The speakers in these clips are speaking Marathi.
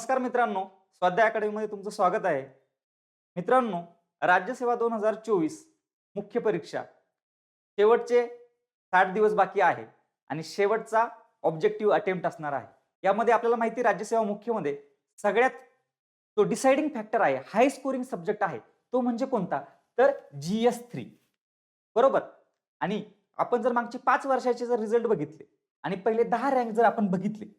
नमस्कार मित्रांनो स्वाध्याय अकॅडमीमध्ये तुमचं स्वागत आहे. मित्रांनो राज्यसेवा दोन हजार चोवीस मुख्य परीक्षा शेवटचे साठ दिवस बाकी आहे आणि शेवटचा ऑब्जेक्टिव्ह अटेम्प्ट असणार आहे. यामध्ये आपल्याला माहिती आहे, राज्यसेवा मुख्यमध्ये सगळ्यात तो डिसाइडिंग फॅक्टर आहे हाय स्कोरिंग सब्जेक्ट आहे तो म्हणजे कोणता? तर जी एस थ्री बरोबर? आणि आपण जर मागचे पाच वर्षाचे जर रिझल्ट बघितले आणि पहिले दहा रँक जर आपण बघितले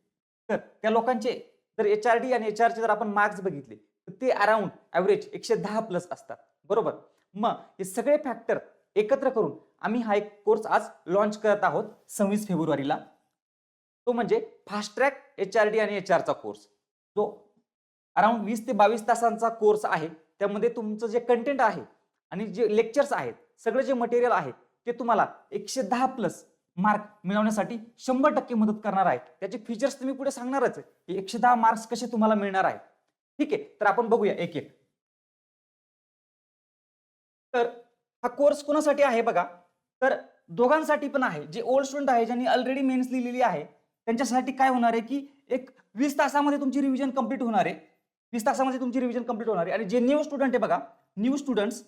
तर त्या लोकांचे जर एच आर डी आणि एच आरचे जर आपण मार्क्स बघितले तर ते अराउंड ॲव्हरेज एकशे दहा प्लस असतात. बरोबर? मग हे सगळे फॅक्टर एकत्र करून आम्ही हा एक कोर्स आज लॉन्च करत आहोत सव्वीस फेब्रुवारीला. तो म्हणजे fast track H R D आणि एच आरचा कोर्स जो अराउंड वीस ते बावीस तासांचा कोर्स आहे. त्यामध्ये तुमचं जे कंटेंट आहे आणि जे लेक्चर्स आहेत सगळं जे मटेरियल आहे ते तुम्हाला एकशे दहा प्लस मार्क मिळवण्यासाठी शंभर टक्के मदत करणार आहे त्याचे फीचर्स तुम्ही पुढे सांगणारच आहे. की एकशे दहा मार्क्स कसे तुम्हाला मिळणार आहे ठीक आहे तर आपण बघूया एक एक. तर हा कोर्स कोणासाठी आहे बघा? तर दोघांसाठी पण आहे. जे ओल्ड स्टुडंट आहे ज्यांनी ऑलरेडी मेन्स लिहिलेली आहे त्यांच्यासाठी काय होणार आहे की एक वीस तासामध्ये तुमची रिव्हिजन कंप्लीट होणार आहे. वीस तासामध्ये तुमची रिव्हिजन कंप्लीट होणार आहे. आणि जे न्यू स्टुडंट आहे बघा न्यू स्टुडंट्स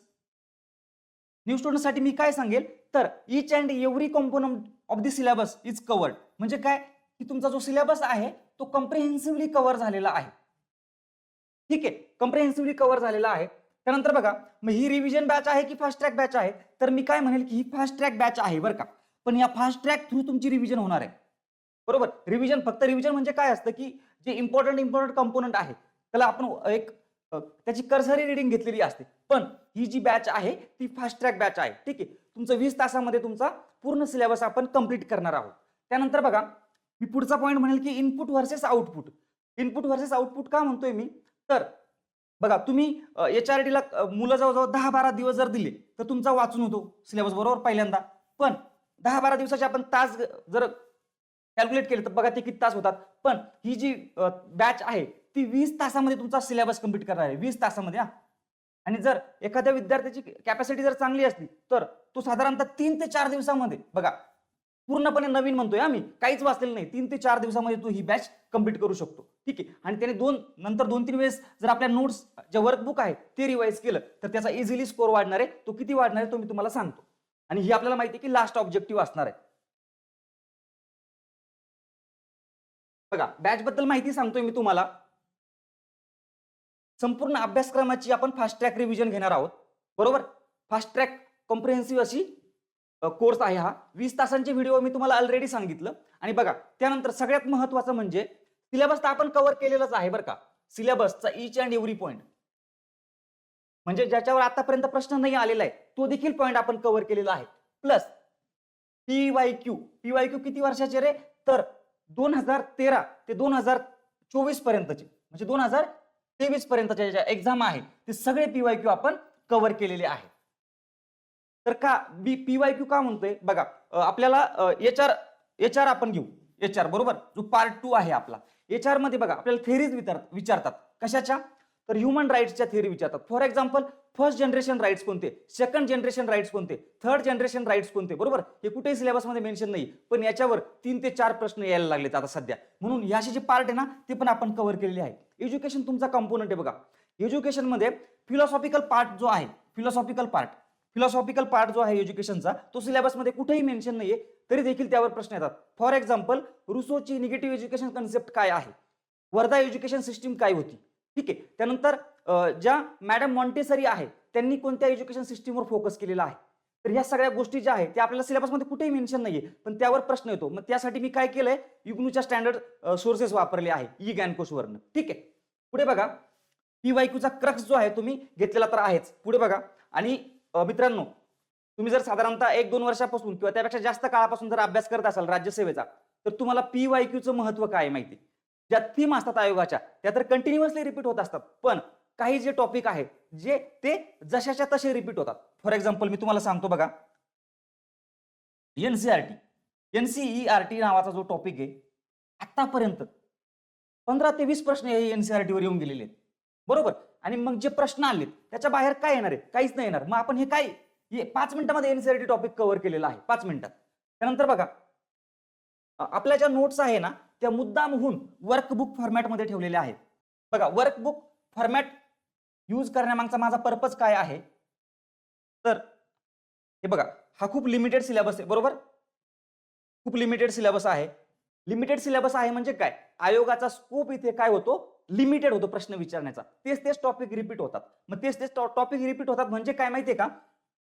न्यू स्टुडंटसाठी मी काय सांगेल? तर each and every component of the syllabus is covered म्हणजे काय? की तुमचा जो सिलेबस आहे तो कम्प्रिहेन्सिव्हली कव्हर झालेला आहे. ठीक आहे? कम्प्रिहेन्सिव्हली कव्हर झालेला आहे. त्यानंतर बघा मग ही रिव्हिजन बॅच आहे की फास्ट ट्रॅक बॅच आहे? तर मी काय म्हणेल की ही फास्ट ट्रॅक बॅच आहे बरं का. पण या फास्ट ट्रॅक थ्रू तुमची रिव्हिजन होणार आहे. बरोबर? रिव्हिजन फक्त रिव्हिजन म्हणजे काय असतं की जे इम्पॉर्टंट इम्पॉर्टंट कंपोनंट आहे त्याला आपण एक त्याची कर्सरी रिडिंग घेतलेली असते. पण ही जी बॅच आहे ती फास्ट ट्रॅक बॅच आहे. ठीक आहे? तुमचं वीस तासामध्ये तुमचा पूर्ण सिलेबस आपण कंप्लीट करणार आहोत. त्यानंतर बघा मी पुढचा पॉईंट म्हणेल की input versus output input versus output का म्हणतोय मी? तर बघा तुम्ही एच आर डीला मुलं जवळजवळ दहा बारा दिवस जर दिले तर तुमचा वाचून होतो सिलेबस बरोबर पहिल्यांदा. पण दहा बारा दिवसाचे आपण तास जर कॅल्क्युलेट केले तर बघा ते किती तास होतात. पण ही जी बॅच आहे ती वीस तासामध्ये तुमचा सिलेबस कंप्लीट करणार आहे. वीस तासामध्ये हा. आणि जर एखाद्या विद्यार्थ्याची कॅपॅसिटी जर चांगली असली तर तो साधारणतः तीन ते चार दिवसामध्ये बघा पूर्णपणे नवीन म्हणतोय आम्ही काहीच वाचलेलं नाही. तीन ते चार दिवसामध्ये तू ही बॅच कंप्लीट करू शकतो. ठीक आहे? आणि त्याने दोन नंतर दोन तीन वेळेस जर आपल्या नोट्स जे वर्कबुक आहे ते रिवाईज केलं तर त्याचा इझिली स्कोर वाढणार आहे. तो किती वाढणार आहे तो मी तुम्हाला सांगतो. आणि ही आपल्याला माहिती आहे की लास्ट ऑब्जेक्टिव्ह असणार आहे. बघा बॅच बद्दल माहिती सांगतोय मी तुम्हाला. संपूर्ण अभ्यासक्रमाची आपण फास्ट ट्रॅक रिव्हिजन घेणार आहोत. बरोबर? फास्ट ट्रॅक कॉम्प्रिहेन्सिव्ह अशी कोर्स आहे हा. वीस तासांचे व्हिडिओ मी तुम्हाला ऑलरेडी सांगितलं. आणि बघा त्यानंतर सगळ्यात महत्वाचं म्हणजे सिलेबस तर आपण कव्हर केलेलाच आहे बरं का. सिलेबसचा इच अँड एव्हरी पॉईंट म्हणजे ज्याच्यावर आतापर्यंत प्रश्न नाही आलेला आहे तो देखील पॉईंट आपण कव्हर केलेला आहे. Plus P Y Q P Y Q किती वर्षाचे रे? तर दोन हजार तेरा ते दोन हजार चोवीस पर्यंतचे म्हणजे दोन हजार तेवीस पर्यंतच्या ज्या एक्झाम आहे ते सगळे पीवाय क्यू आपण कव्हर केलेले आहे तर का बी पी वाय क्यू का म्हणतोय? बघा आपल्याला एच आर एच आर आपण घेऊ. एच आर बरोबर? जो पार्ट टू आहे आपला. एच आरमध्ये बघा आपल्याला थेरीज विचारतात. कशाच्या? तर ह्युमन राईट्सच्या थेरी विचारतात. For example first generation rights कोणते? सेकंड जनरेशन राईट्स कोणते? थर्ड जनरेशन राईट्स कोणते? बरोबर? हे कुठेही सिलेबसमध्ये मेन्शन नाही. पण याच्यावर तीन ते चार प्रश्न यायला लागलेत आता सध्या. म्हणून याचे जे पार्ट आहे ना ते पण आपण कव्हर केलेले आहे. एज्युकेशन तुमचा कंपोनंट आहे बघा. एज्युकेशनमध्ये फिलॉसॉफिकल पार्ट जो आहे फिलॉसॉफिकल पार्ट फिलॉसॉफिकल पार्ट जो आहे एज्युकेशनचा तो सिलेबसमध्ये कुठेही मेन्शन नाहीये. तरी देखील त्यावर प्रश्न येतात. फॉर एक्झाम्पल रुसोची निगेटिव्ह एज्युकेशन कन्सेप्ट काय आहे? वर्धा एज्युकेशन सिस्टीम काय होती? ठीक आहे. त्यानंतर ज्या मॅडम मॉन्टेसरी आहे त्यांनी कोणत्या एज्युकेशन सिस्टीमवर फोकस केलेला आहे? तर ह्या सगळ्या गोष्टी ज्या आहेत त्या आपल्याला सिलेबसमध्ये कुठेही मेन्शन नाहीये पण त्यावर प्रश्न येतो. मग त्यासाठी मी काय केलंय? युग्नूच्या स्टँडर्ड सोर्सेस वापरले आहे ई गॅनकोसवरनं ठीक आहे. पुढे बघा. पी वायक्यूचा क्रक्स जो आहे तुम्ही घेतलेला तर आहेच. पुढे बघा. आणि मित्रांनो तुम्ही जर साधारणतः एक दोन वर्षापासून किंवा त्यापेक्षा जास्त काळापासून जर अभ्यास करत असाल राज्यसेवेचा तर तुम्हाला पी वायक्यूचं महत्त्व काय आहे माहिती ज्या थीम असतात आयोगाच्या त्या तर कंटिन्युअसली रिपीट होत असतात. पण काही जे टॉपिक आहेत जे ते जशाच्या तसे रिपीट होतात. फॉर एक्झाम्पल मी तुम्हाला सांगतो बघा. एनसीआरटी एनसीईआरटी नावाचा जो टॉपिक आहे आतापर्यंत पंधरा ते वीस प्रश्न हे एनसीआरटी वर येऊन गेलेले आहेत. बरोबर? आणि मग जे प्रश्न आले त्याच्या बाहेर काय येणार आहे? काहीच नाही येणार. मग आपण हे काय हे पाच मिनिटामध्ये एनसीआरटी टॉपिक कव्हर केलेला आहे. पाच मिनिटात. त्यानंतर बघा आपल्या ज्या नोट्स आहे ना त्या मुद्दामहून वर्कबुक फॉर्मॅटमध्ये ठेवलेल्या आहेत. बघा वर्कबुक फॉर्मॅट यूज करण्यामागचा माझा पर्पज काय आहे? तर हे बघा हा खूप लिमिटेड सिलेबस आहे बरोबर? खूप लिमिटेड सिलेबस आहे. लिमिटेड सिलेबस आहे म्हणजे काय? आयोगाचा स्कोप इथे काय होतो? लिमिटेड होतो प्रश्न विचारण्याचा. तेच तेच टॉपिक रिपीट होतात. मग तेच तेच टॉपिक रिपीट होतात म्हणजे काय माहितीये का?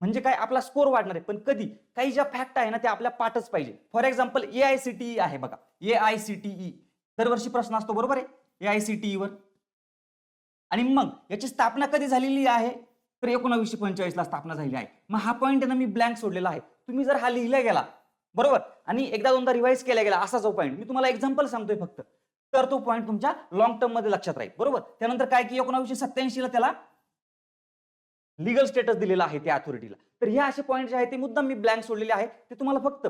म्हणजे काय आपला स्कोर वाढणार आहे. पण कधी? काही ज्या फॅक्ट आहे ना त्या आपल्या पाठच पाहिजे. For example A I C T E आहे बघा. A I C T E दरवर्षी प्रश्न असतो बरोबर आहे? ए आय सी टी वर. आणि मग याची स्थापना कधी झालेली आहे? तर एकोणावीसशे पंचेचाळीस ला स्थापना झालेली आहे. मग हा पॉईंट ना मी ब्लँक सोडलेला आहे. तुम्ही जर हा लिहिला गेला बरोबर? आणि एकदा दोनदा रिवाईज केला गेला असा जो पॉईंट मी तुम्हाला एक्झाम्पल सांगतोय फक्त. तर तो पॉईंट तुमच्या लॉंग टर्ममध्ये लक्षात राहील बरोबर? त्यानंतर काय की एकोणावीसशे सत्याऐंशी ला त्याला लिगल स्टेटस दिलेला आहे त्या अथॉरिटीला तर हे असे पॉईंट जे आहेत ते मुद्दाम मी ब्लँक सोडलेले आहे ते तुम्हाला फक्त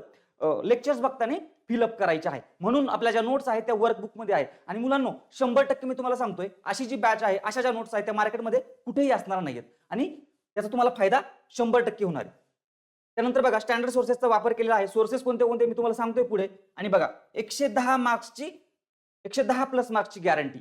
लेक्चर्स बघताना फिलअप करायचे आहे. म्हणून आपल्या ज्या नोट्स आहेत त्या वर्कबुकमध्ये आहेत. आणि मुलांनो शंभर टक्के मी तुम्हाला सांगतोय अशी जी बॅच आहे अशा ज्या नोट्स आहेत त्या मार्केटमध्ये कुठेही असणार नाहीत आणि त्याचा तुम्हाला फायदा शंभर टक्के होणार आहे. त्यानंतर बघा स्टँडर्ड सोर्सेसचा वापर केलेला आहे. सोर्सेस कोणते कोणते मी तुम्हाला सांगतोय पुढे. आणि बघा एकशे दहा मार्क्सची एकशे दहा प्लस मार्क्सची गॅरंटी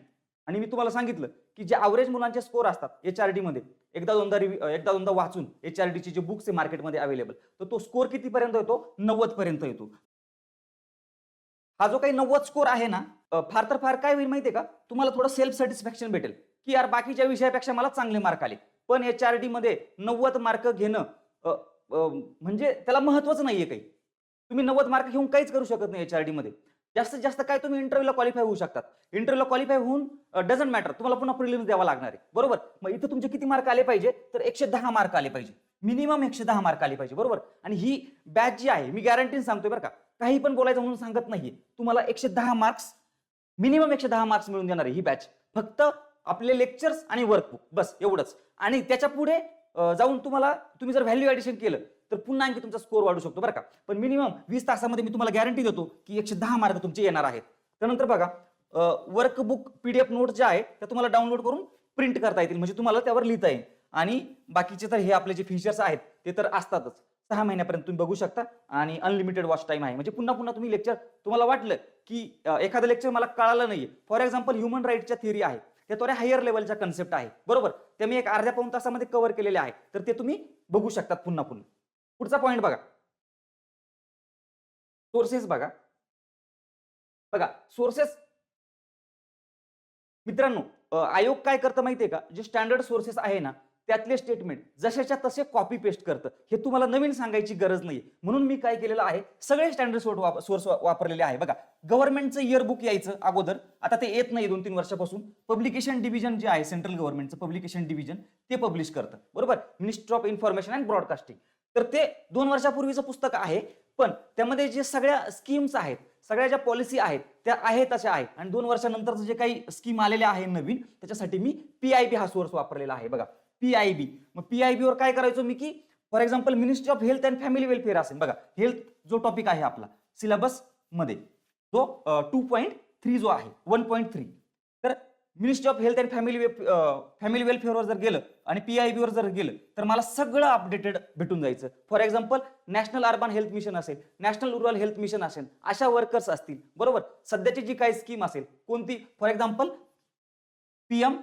आणि मी तुम्हाला सांगितलं की जे अवरेज मुलांचे स्कोर असतात एच आर डी मध्ये एकदा दोनदा रिव्ह एकदा दोनदा वाचून एच आर डीचे जे बुक्स आहे मार्केटमध्ये अवेलेबल तर तो स्कोर कितीपर्यंत येतो? नव्वद पर्यंत येतो. हा जो काही नव्वद स्कोर आहे ना फार तर फार काय होईल माहितीये का? तुम्हाला थोडं सेल्फ सॅटिस्फॅक्शन भेटेल. की यार बाकीच्या विषयापेक्षा मला चांगले मार्क आले. पण एच आर डी मध्ये नव्वद मार्क घेणं म्हणजे त्याला महत्वच नाहीये काही. तुम्ही नव्वद मार्क घेऊन काहीच करू शकत नाही एच आर डी मध्ये. जास्तीत जास्त काय तुम्ही इंटरव्ह्यूला क्वालिफाय होऊ शकतात. इंटरव्ह्यूला क्वालिफाय होऊन डझंट मॅटर तुम्हाला पुन्हा प्रिलिम्स द्यावा लागणार आहे. बरोबर? मग इथं तुमचे किती मार्क आले पाहिजे? तर एकशे दहा मार्क आले पाहिजे. मिनिमम एकशे दहा मार्क आले पाहिजे. बरोबर? आणि ही बॅच जी आहे मी गॅरंटीन सांगतोय बरं का. काही पण बोलायचं म्हणून सांगत नाहीये. तुम्हाला एकशे दहा मार्क्स मिनिमम एकशे दहा मार्क्स मिळून देणार आहे ही बॅच फक्त आपले लेक्चर्स आणि वर्कबुक बस एवढंच. आणि त्याच्या पुढे जाऊन तुम्हाला तुम्ही जर व्हॅल्यू ऍडिशन केलं तर पुन्हा आणखी तुमचा स्कोर वाढू शकतो बरं का? पण मिनिमम वीस तासामध्ये मी तुम्हाला गॅरंटी देतो की एकशे दहा मार्क तुमचे येणार आहेत. त्यानंतर बघा वर्कबुक पीडीएफ नोट ज्या आहे त्या तुम्हाला डाउनलोड करून प्रिंट करता येतील. म्हणजे तुम्हाला त्यावर लिहिता येईल. आणि बाकीचे तर हे आपले जे फीचर्स आहेत ते तर असतातच. सहा महिन्यापर्यंत तुम्ही बघू शकता आणि अनलिमिटेड वॉच टाइम आहे. म्हणजे पुन्हा पुन्हा तुम्ही लेक्चर तुम्हाला वाटलं की एखादं लेक्चर मला कळालं नाहीये. फॉर एक्झाम्पल ह्युमन राईटच्या थिअरी आहे. त्या थोड्या हायर लेवलच्या कन्सेप्ट आहे. बरोबर? ते मी एक अर्ध्या पाऊन तासामध्ये कव्हर केलेले आहे. तर ते तुम्ही बघू शकतात पुन्हा पुन्हा. पुढचा पॉईंट बघा. सोर्सेस बघा. बघा सोर्सेस मित्रांनो आयोग काय करतं माहितीये का? जे स्टँडर्ड सोर्सेस आहे ना त्यातले स्टेटमेंट जशाच्या तसे कॉपी पेस्ट करतं. हे तुम्हाला नवीन सांगायची गरज नाही म्हणून मी काय केलेलं आहे सगळे स्टँडर्ड सोर्स सोर्स वापरलेले आहे. बघा गव्हर्नमेंटचं इयरबुक यायचं अगोदर. आता ते येत नाही दोन तीन वर्षापासून. पब्लिकेशन डिव्हिजन जे आहे सेंट्रल गव्हर्नमेंटचं पब्लिकेशन डिव्हिजन ते पब्लिश करतं. बरोबर? Ministry of information and broadcasting तर ते दोन वर्षापूर्वीचं पुस्तक आहे पण त्यामध्ये जे सगळ्या स्कीम्स आहेत सगळ्या ज्या पॉलिसी आहेत त्या आहेत तशा आहेत. आणि दोन वर्षानंतरचं जे काही स्कीम आलेल्या आहे नवीन त्याच्यासाठी मी पी आय बी हा सोर्स वापरलेला आहे. बघा पी आय बी मग पीआयबी वर काय करायचो मी की for example ministry of health and family welfare असेल. बघा हेल्थ जो टॉपिक आहे आपला सिलेबसमध्ये जो टू पॉईंट थ्री जो आहे one point three ministry of health and family family वेलफेअरवर जर गेलं आणि पी आय वर जर गेलं तर मला सगळं अपडेटेड भेटून जायचं. For example national urban health mission असेल नॅशनल रुरल हेल्थ मिशन असेल अशा वर्कर्स असतील बरोबर? सध्याची जी काही स्कीम असेल कोणती? For example PM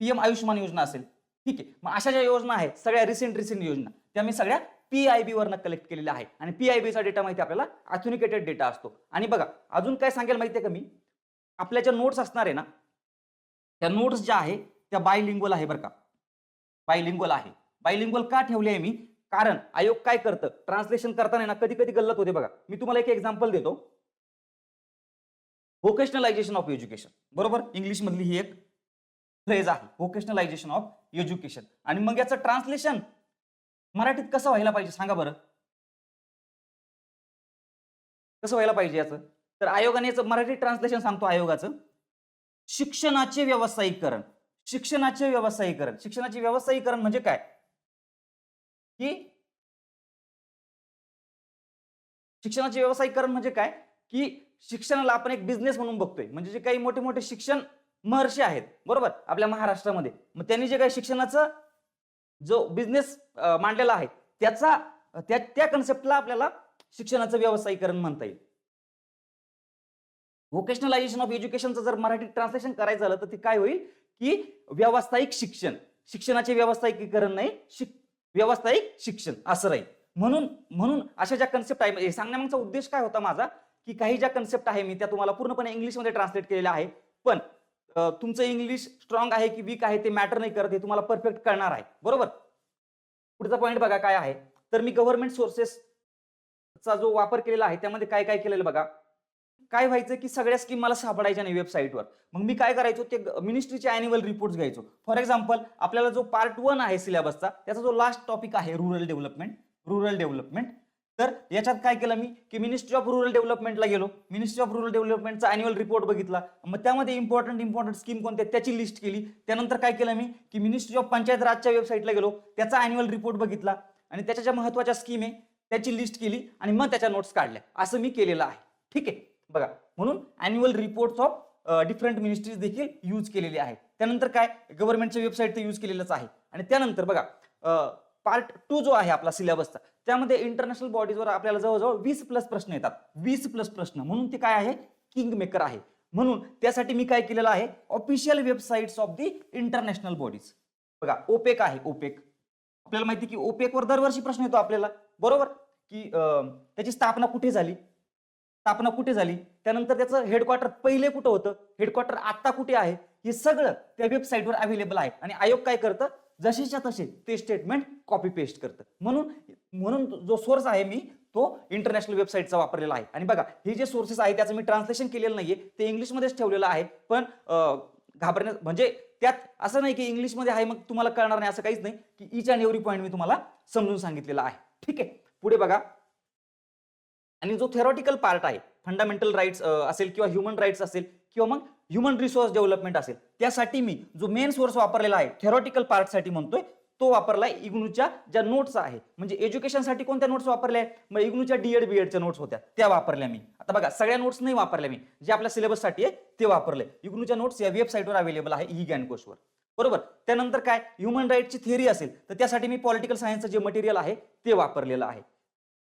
PM Ayushman Yojana असेल. ठीक आहे. मग अशा ज्या योजना आहेत सगळ्या रिसेंट रिसेंट योजना त्या मी सगळ्या पी आय बी वरनं कलेक्ट केलेल्या आहे आणि पीआयबीचा डेटा माहिती आपल्याला अथुनिकेटेड डेटा असतो. आणि बघा अजून काय सांगेल माहितीये का मी? आपल्या ज्या नोट्स असणार आहे ना त्या नोट्स ज्या आहे त्या बायलिंग्वल आहे बरं का. बायलिंग्वल आहे. बायलिंग्वल का ठेवले आहे मी? कारण आयोग काय करतं? ट्रान्सलेशन करताना ना कधी कधी गल्लत होते बघा. मी तुम्हाला एक एक्झाम्पल देतो. व्होकेशनलायझेशन ऑफ एज्युकेशन बरोबर? इंग्लिश मधली ही एक फ्रेज आहे. व्होकेशनलायझेशन ऑफ एज्युकेशन आणि मग याचं ट्रान्सलेशन मराठीत कसं व्हायला पाहिजे? सांगा बरं. कसं व्हायला पाहिजे याचं? तर आयोगाने याचं मराठी ट्रान्सलेशन सांगतो आयोगाचं. शिक्षणाचे व्यावसायिकरण. शिक्षणाचे व्यावसायिकरण. शिक्षणाचे व्यावसायिकरण म्हणजे काय? की शिक्षणाचे व्यावसायिकरण म्हणजे काय? की शिक्षणाला आपण एक बिझनेस म्हणून बघतोय. म्हणजे जे काही मोठे मोठे शिक्षण महर्षी आहेत. बरोबर? आपल्या महाराष्ट्रामध्ये. मग त्यांनी जे काही शिक्षणाचं जो बिझनेस मांडलेला आहे त्याचा त्या त्या कन्सेप्टला आपल्याला शिक्षणाचं व्यवसायीकरण म्हणता येईल. व्होकेशनलायझेशन ऑफ एज्युकेशनचं जर मराठी ट्रान्सलेशन करायचं झालं तर ते काय होईल? की व्यावसायिक शिक्षण. शिक्षणाचे व्यावसायिकीकरण नाही शिक व्यावसायिक शिक्षण असं राहील. म्हणून म्हणून अशा ज्या कन्सेप्ट आहे सांगण्यामागचा उद्देश काय होता माझा? की काही ज्या कन्सेप्ट आहे मी त्या तुम्हाला पूर्णपणे इंग्लिशमध्ये ट्रान्सलेट केलेल्या आहे. पण तुमचं इंग्लिश स्ट्रॉंग आहे की वीक आहे ते मॅटर नाही करत हे तुम्हाला परफेक्ट कळणार आहे. बरोबर? पुढचा पॉईंट बघा काय आहे. तर मी गव्हर्नमेंट सोर्सेसचा जो वापर केलेला आहे त्यामध्ये काय काय केलेलं बघा? काय व्हायचं की सगळ्या स्कीम मला सापडायच्या नाही वेबसाईटवर मग मी काय करायचो ते मिनिस्ट्रीचे अॅन्युअल रिपोर्ट्स घ्यायचो. फॉर एक्झाम्पल आपल्याला जो पार्ट वन आहे सिलेबसचा त्याचा जो लास्ट टॉपिक आहे रुरल डेव्हलपमेंट रुरल डेव्हलपमेंट तर याच्यात काय केलं मी की मिनिस्ट्री ऑफ रुरल डेव्हलपमेंटला गेलो. मिनिस्ट्री ऑफ रुरल डेव्हलपमेंटचा अॅन्युअल रिपोर्ट बघितला. मग त्यामध्ये इम्पॉर्टंट इम्पॉर्टंट स्कीम कोणत्या त्याची लिस्ट केली. त्यानंतर काय केलं मी की मिनिस्ट्री ऑफ पंचायत राजच्या वेबसाईटला गेलो. त्याचा अॅन्युअल रिपोर्ट बघितला. आणि त्याच्या ज्या महत्त्वाच्या स्कीम आहे त्याची लिस्ट केली. आणि मग त्याच्या नोट्स काढल्या. असं मी केलेलं आहे. ठीक आहे? बघा म्हणून annual reports of different ministries देखील यूज केलेली आहे त्यानंतर काय? गव्हर्नमेंटच्या वेबसाईट तर यूज केलेलंच आहे. आणि त्यानंतर बघा पार्ट टू जो आहे आपला सिलेबसचा त्यामध्ये इंटरनॅशनल बॉडीजवर आपल्याला जवळजवळ वीस प्लस प्रश्न येतात. वीस प्लस प्रश्न. म्हणून ते काय आहे? किंग मेकर आहे. म्हणून त्यासाठी मी काय केलेलं आहे? Official websites of the international bodies बघा ओपेक आहे ओपेक आपल्याला माहिती की ओपेकवर दरवर्षी प्रश्न येतो आपल्याला. बरोबर? की त्याची स्थापना कुठे झाली? स्थापना कुठे झाली? त्यानंतर त्याचं हेडक्वार्टर पहिले कुठं होतं? हेडक्वार्टर आता कुठे आहे? हे सगळं त्या वेबसाईटवर अवेलेबल आहे. आणि आयोग काय करतं? जसेच्या तसे ते स्टेटमेंट कॉपी पेस्ट करतं. म्हणून म्हणून जो सोर्स आहे मी तो इंटरनॅशनल वेबसाईटचा वापरलेला आहे. आणि बघा हे जे सोर्सेस आहे त्याचं मी ट्रान्सलेशन केलेलं नाहीये. ते इंग्लिशमध्येच ठेवलेलं आहे. पण घाबरण्या म्हणजे त्यात असं नाही की इंग्लिशमध्ये आहे मग तुम्हाला कळणार नाही असं काहीच नाही. की इच अँड एव्हरी पॉईंट मी तुम्हाला समजून सांगितलेला आहे. ठीक आहे. पुढे बघा. आणि जो थेरॉटिकल पार्ट आहे फंडामेंटल राईट्स असेल किंवा ह्युमन राईट्स असेल किंवा मग ह्युमन रिसोर्स डेव्हलपमेंट असेल त्यासाठी मी जो मेन सोर्स वापरलेला आहे थेरॉटिकल पार्टसाठी म्हणतोय तो वापरलाय इग्नूच्या ज्या नोट्स आहे. म्हणजे एज्युकेशनसाठी कोणत्या नोट्स वापरल्या आहेत? मग इग्नूच्या डीएड बीएडच्या नोट्स होत्या. त्या वापरल्या मी. आता बघा सगळ्या नोट्स नाही वापरल्या मी. जे आपल्या सिलेबससाठी आहे ते वापरले. इग्नूच्या नोट्स या वेबसाईटवर अवेलेबल आहे ई ज्ञान कोर्सवर बरोबर? त्यानंतर काय? ह्युमन राईटची थिअरी असेल तर त्यासाठी मी पॉलिटिकल सायन्सचं जे मटेरियल आहे ते वापरलेलं आहे.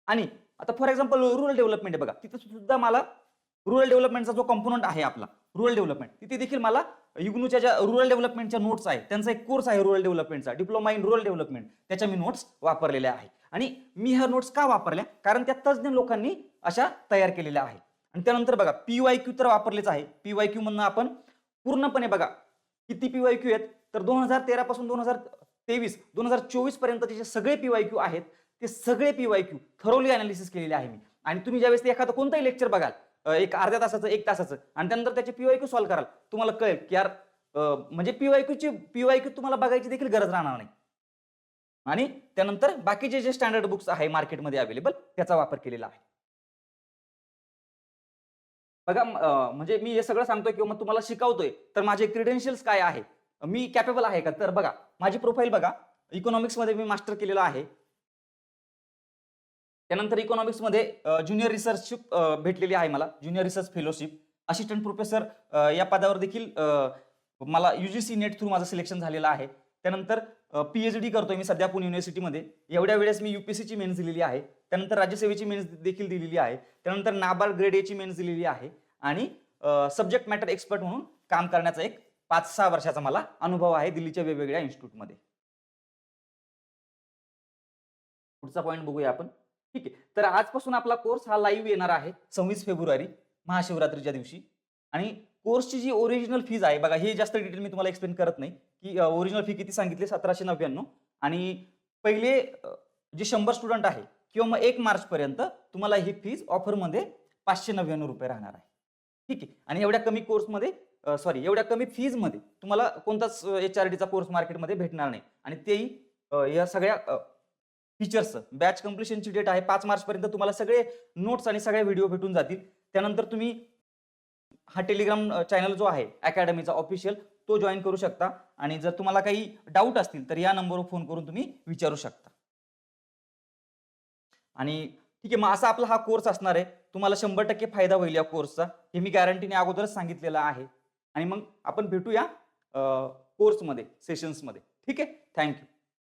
आणि आता फॉर एक्झाम्पल रुरल डेव्हलपमेंट आहे बघा. तिथं सुद्धा मला रुरल डेव्हलपमेंटचा जो कंपोनंट आहे आपला रुरल डेव्हलपमेंट तिथे देखील मला युग्नूच्या ज्या रुरल डेव्हलपमेंटच्या नोट्स आहे त्यांचा एक कोर्स आहे रुरल डेव्हलपमेंटचा डिप्लोमा इन रुरल डेव्हलपमेंट त्याच्या मी नोट्स वापरलेल्या आहे आणि मी ह्या नोट्स का वापरल्या? कारण त्या तज्ज्ञ लोकांनी अशा तयार केलेल्या आहे आणि त्यानंतर बघा पीवाय क्यू तर वापरलेच आहे. पीवाय क्यू म्हणून आपण पूर्णपणे बघा किती पीवाय क्यू आहेत? तर दोन हजार तेरा पासून दोन हजार तेवीस दोन हजार चोवीस पर्यंतचे जे सगळे पीवाय क्यू आहेत. ते सगळे पीवाय क्यू थरोली अनालिसिस केलेले आहे मी. आणि तुम्ही ज्यावेळेस एखादं कोणतंही लेक्चर बघाल एक अर्ध्या तासाचं एक तासाचं आणि त्यानंतर त्याचे पीवाय क्यू सॉल्व्ह कराल तुम्हाला कळेल की यार म्हणजे पीवाय क्यूची पीवाय क्यू तुम्हाला बघायची देखील गरज राहणार नाही. आणि त्यानंतर बाकीचे जे स्टँडर्ड बुक्स आहे मार्केटमध्ये अवेलेबल त्याचा वापर केलेला आहे. बघा म्हणजे मी हे सगळं सांगतोय किंवा मग तुम्हाला शिकवतोय तर माझे क्रिडेन्शियल्स काय आहे? मी कॅपेबल आहे का? तर बघा माझी प्रोफाईल बघा इकॉनॉमिक्समध्ये मी मास्टर केलेलं आहे. त्यानंतर इकॉनॉमिक्समध्ये ज्युनियर रिसर्चशिप भेटलेली आहे मला. Junior research fellowship assistant professor या पदावर देखील मला U G C NET through माझं सिलेक्शन झालेलं आहे. त्यानंतर पीएच डी करतोय मी सध्या पुणे युनिव्हर्सिटीमध्ये एवढ्या वेळेस मी यू पी सीची मेन्स दिलेली आहे. त्यानंतर राज्यसेवेची मेन्स देखील दिलेली आहे. त्यानंतर नाबार्ड ग्रेड एची मेन्स दिलेली आहे. आणि सब्जेक्ट मॅटर एक्सपर्ट म्हणून काम करण्याचा एक पाच सहा वर्षाचा मला अनुभव आहे दिल्लीच्या वेगवेगळ्या इन्स्टिट्यूटमध्ये पुढचा पॉईंट बघूया आपण. ठीक आहे. तर आजपासून आपला कोर्स हा लाईव्ह येणार आहे सव्वीस फेब्रुवारी महाशिवरात्रीच्या दिवशी. आणि कोर्सची जी ओरिजिनल फीज आहे बघा हे जास्त डिटेल मी तुम्हाला एक्सप्लेन करत नाही की ओरिजिनल फी किती सांगितली? सतराशे नव्याण्णव. आणि पहिले जे शंभर स्टुडंट आहे किंवा मग एक मार्चपर्यंत तुम्हाला ही फीज ऑफरमध्ये पाचशे नव्याण्णव रुपये राहणार आहे. ठीक आहे. आणि एवढ्या कमी कोर्समध्ये सॉरी एवढ्या कमी फीजमध्ये तुम्हाला कोणताच एच आर डीचा कोर्स मार्केटमध्ये भेटणार नाही. आणि तेही या सगळ्या फीचर्स बॅच कम्प्लिशनची डेट आहे पाच मार्च पर्यंत तुम्हाला सगळे नोट्स आणि सगळे व्हिडिओ भेटून जातील. त्यानंतर तुम्ही हा टेलिग्राम चॅनल जो आहे अकॅडमीचा ऑफिशियल तो जॉईन करू शकता. आणि जर तुम्हाला काही डाऊट असतील तर या नंबरवर फोन करून तुम्ही विचारू शकता. आणि ठीक आहे मग असा आपला हा कोर्स असणार आहे. तुम्हाला शंभर टक्के फायदा होईल या कोर्सचा हे मी गॅरंटीने अगोदरच सांगितलेलं आहे. आणि मग आपण भेटूया कोर्समध्ये सेशन्समध्ये ठीक आहे? थँक्यू